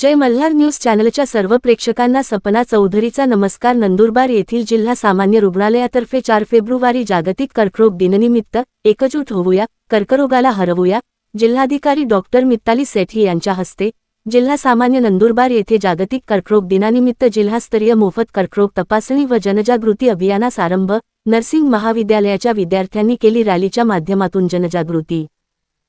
जय Malhar news चॅनलच्या सर्व प्रेक्षकांना सपना चौधरीचा नमस्कार. नंदुरबार येथील जिल्हा सामान्य रुग्णालयातर्फे चार फेब्रुवारी जागतिक कर्करोग दिननिमित्त एकजूट होऊया कर्करोगाला हरवूया जिल्हाधिकारी डॉक्टर मित्ताली सेठी यांच्या हस्ते जिल्हा सामान्य नंदुरबार येथे जागतिक कर्करोग दिनानिमित्त जिल्हास्तरीय मोफत कर्करोग तपासणी व जनजागृती अभियानास आरंभ नर्सिंग महाविद्यालयाच्या विद्यार्थ्यांनी केली रॅलीच्या माध्यमातून जनजागृती.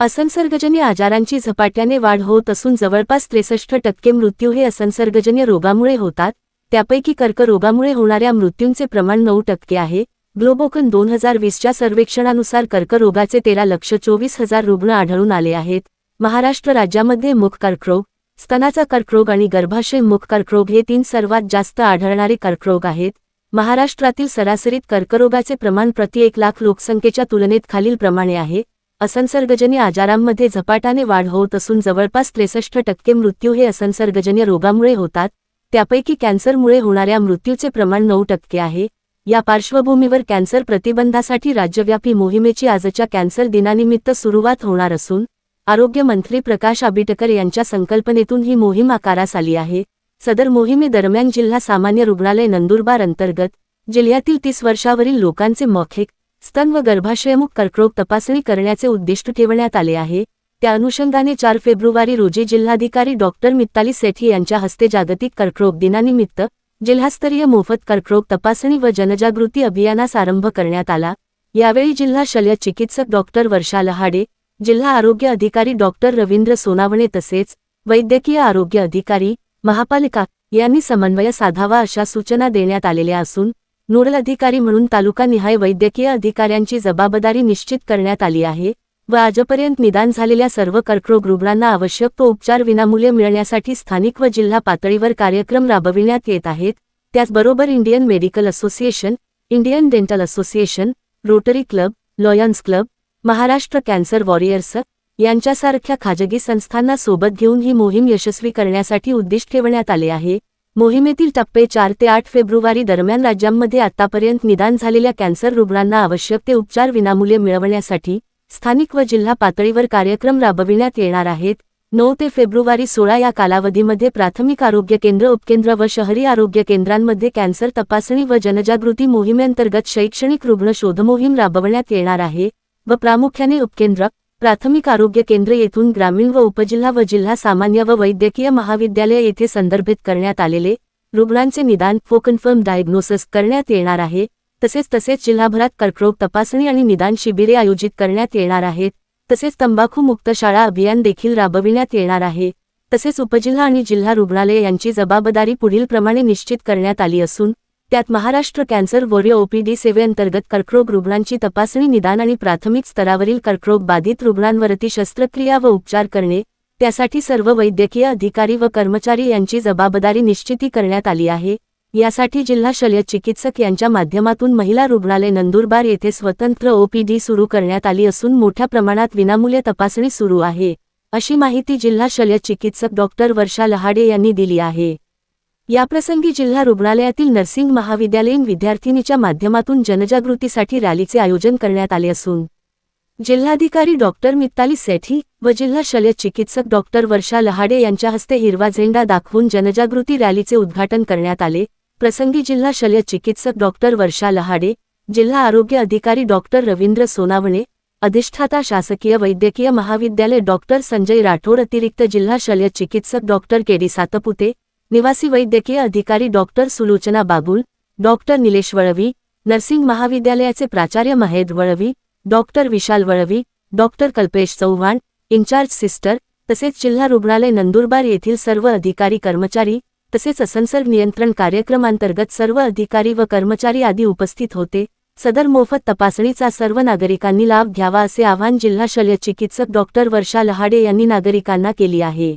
असंसर्गजन्य आजारांची झपाट्याने वाढ होत असून जवळपास त्रेसष्ट टक्के मृत्यू हे असंसर्गजन्य रोगामुळे होतात. त्यापैकी कर्करोगामुळे होणाऱ्या मृत्यूंचे प्रमाण नऊ टक्के आहे. ग्लोबोकन दोन हजार वीसच्या सर्वेक्षणानुसार कर्करोगाचे तेरा लक्ष चोवीस हजार रुग्ण आढळून आले आहेत. महाराष्ट्र राज्यामध्ये मुख कर्करोग स्तनाचा कर्करोग आणि गर्भाशय मुख कर्करोग हे तीन सर्वात जास्त आढळणारे कर्करोग आहेत. महाराष्ट्रातील सरासरीत कर्करोगाचे प्रमाण प्रति एक लाख लोकसंख्येच्या तुलनेत खालीलप्रमाणे आहे. असंसर्गजन्य आजारांमध्ये झपाट्याने वाढ होत असून जवळपास त्रेसष्ट टक्के मृत्यू हे असंसर्गजन्य रोगामुळे होतात. त्यापैकी कॅन्सरमुळे होणाऱ्या मृत्यूचे प्रमाण नऊ टक्के आहे. या पार्श्वभूमीवर कॅन्सर प्रतिबंधासाठी राज्यव्यापी मोहिमेची आजच्या कॅन्सर दिनानिमित्त सुरुवात होणार असून आरोग्यमंत्री प्रकाश आबिटकर यांच्या संकल्पनेतून ही मोहीम आकारास आली आहे. सदर मोहिमेदरम्यान जिल्हा सामान्य रुग्णालय नंदुरबार अंतर्गत जिल्ह्यातील तीस वर्षावरील लोकांचे मौखिक स्तन व गर्भाशयमुख कर्करोग तपासणी करण्याचे उद्दिष्ट ठेवण्यात आले आहे. त्या अनुषंगाने चार फेब्रुवारी रोजी जिल्हाधिकारी डॉक्टर मित्ताली सेठी यांच्या हस्ते जागतिक कर्करोग दिनानिमित्त जिल्हास्तरीय मोफत कर्करोग तपासणी व जनजागृती अभियानास आरंभ करण्यात आला. यावेळी जिल्हा शल्य चिकित्सक डॉक्टर वर्षा लहाडे जिल्हा आरोग्य अधिकारी डॉक्टर रवींद्र सोनावणे तसेच वैद्यकीय आरोग्य अधिकारी महापालिका यांनी समन्वय साधावा अशा सूचना देण्यात आलेल्या असून नोडल अधिकारी म्हणून तालुकानिहाय वैद्यकीय अधिकाऱ्यांची जबाबदारी निश्चित करण्यात आली आहे व आजपर्यंत निदान झालेल्या सर्व कर्करोग रुग्णांना आवश्यक तो उपचार विनामूल्य मिळण्यासाठी स्थानिक व जिल्हा पातळीवर कार्यक्रम राबविण्यात येत आहेत. त्याचबरोबर Indian medical association Indian dental association Rotary club Lions club Maharashtra cancer warriors यांच्यासारख्या खाजगी संस्थांना सोबत घेऊन ही मोहीम यशस्वी करण्यासाठी उद्दिष्ट ठेवण्यात आले आहे. मोहिमेतील टप्पे चार ते आठ फेब्रुवारी दरम्यान राज्यांमध्ये आतापर्यंत निदान झालेल्या कॅन्सर रुग्णांना आवश्यक ते उपचार विनामूल्य मिळवण्यासाठी स्थानिक व जिल्हा पातळीवर कार्यक्रम राबविण्यात येणार आहेत. नऊ ते फेब्रुवारी सोळा या कालावधीमध्ये प्राथमिक आरोग्य केंद्र उपकेंद्र व शहरी आरोग्य केंद्रांमध्ये कॅन्सर तपासणी व जनजागृती मोहिमेअंतर्गत शैक्षणिक रुग्ण शोधमोहीम राबवण्यात येणार आहे व प्रामुख्याने उपकेंद्र प्राथमिक आरोग्य केंद्र येथून ग्रामीण व उपजिल्हा व जिल्हा सामान्य व वैद्यकीय महाविद्यालय येथे संदर्भित करण्यात आलेले रुग्णांचे निदान फो कन्फर्म डायग्नोसिस करण्यात येणार आहे. तसेच तसेच जिल्हाभरात कर्करोग तपासणी आणि निदान शिबिरे आयोजित करण्यात येणार आहेत. तसेच तंबाखू मुक्त शाळा अभियान देखील राबविण्यात येणार आहे. तसेच उपजिल्हा आणि जिल्हा रुग्णालय यांची जबाबदारी पुढीलप्रमाणे निश्चित करण्यात आली असून त्यात महाराष्ट्र कॅन्सर वॉरियर ओपीडी सेवेअंतर्गत कर्करोग रुग्णांची तपासणी निदान आणि प्राथमिक स्तरावरील कर्करोग बाधित रुग्णांवरती शस्त्रक्रिया व उपचार करणे त्यासाठी सर्व वैद्यकीय अधिकारी व कर्मचारी यांची जबाबदारी निश्चिती करण्यात आली आहे. यासाठी जिल्हा शल्य चिकित्सक यांच्या माध्यमातून महिला रुग्णालय नंदुरबार येथे स्वतंत्र ओपीडी सुरू करण्यात आली असून मोठ्या प्रमाणात विनामूल्य तपासणी सुरू आहे अशी माहिती जिल्हा शल्य चिकित्सक डॉक्टर वर्षा लहाडे यांनी दिली आहे. याप्रसंगी जिल्हा रुग्णालयातील नर्सिंग महाविद्यालयीन विद्यार्थिनीच्या माध्यमातून जनजागृतीसाठी रॅलीचे आयोजन करण्यात आले असून जिल्हाधिकारी डॉक्टर मित्ताली सेठी व जिल्हा शल्य चिकित्सक डॉक्टर वर्षा लहाडे यांच्या हस्ते हिरवा झेंडा दाखवून जनजागृती रॅलीचे उद्घाटन करण्यात आले. प्रसंगी जिल्हा शल्य चिकित्सक डॉक्टर वर्षा लहाडे जिल्हा आरोग्य अधिकारी डॉक्टर रवींद्र सोनावणे अधिष्ठाता शासकीय वैद्यकीय महाविद्यालय डॉक्टर संजय राठोड अतिरिक्त जिल्हा शल्य चिकित्सक डॉक्टर केडी सातपुते निवासी वैद्यकीय अधिकारी doctor Sulochana Bagul doctor Nilesh Valvi nursing महाविद्यालयाचे प्राचार्य Mahed Valvi doctor Vishal Valvi doctor Kalpesh Chavan incharge sister तसेच जिल्हा रुग्णालय नंदुरबार येथील सर्व अधिकारी कर्मचारी तसेच असंसर्ग नियंत्रण कार्यक्रमांतर्गत सर्व अधिकारी व कर्मचारी आदी उपस्थित होते. सदर मोफत तपासणीचा सर्व नागरिकांनी लाभ घ्यावा असे आवाहन जिल्हा शल्य चिकित्सक डॉक्टर वर्षा लहाडे यांनी नागरिकांना केली आहे.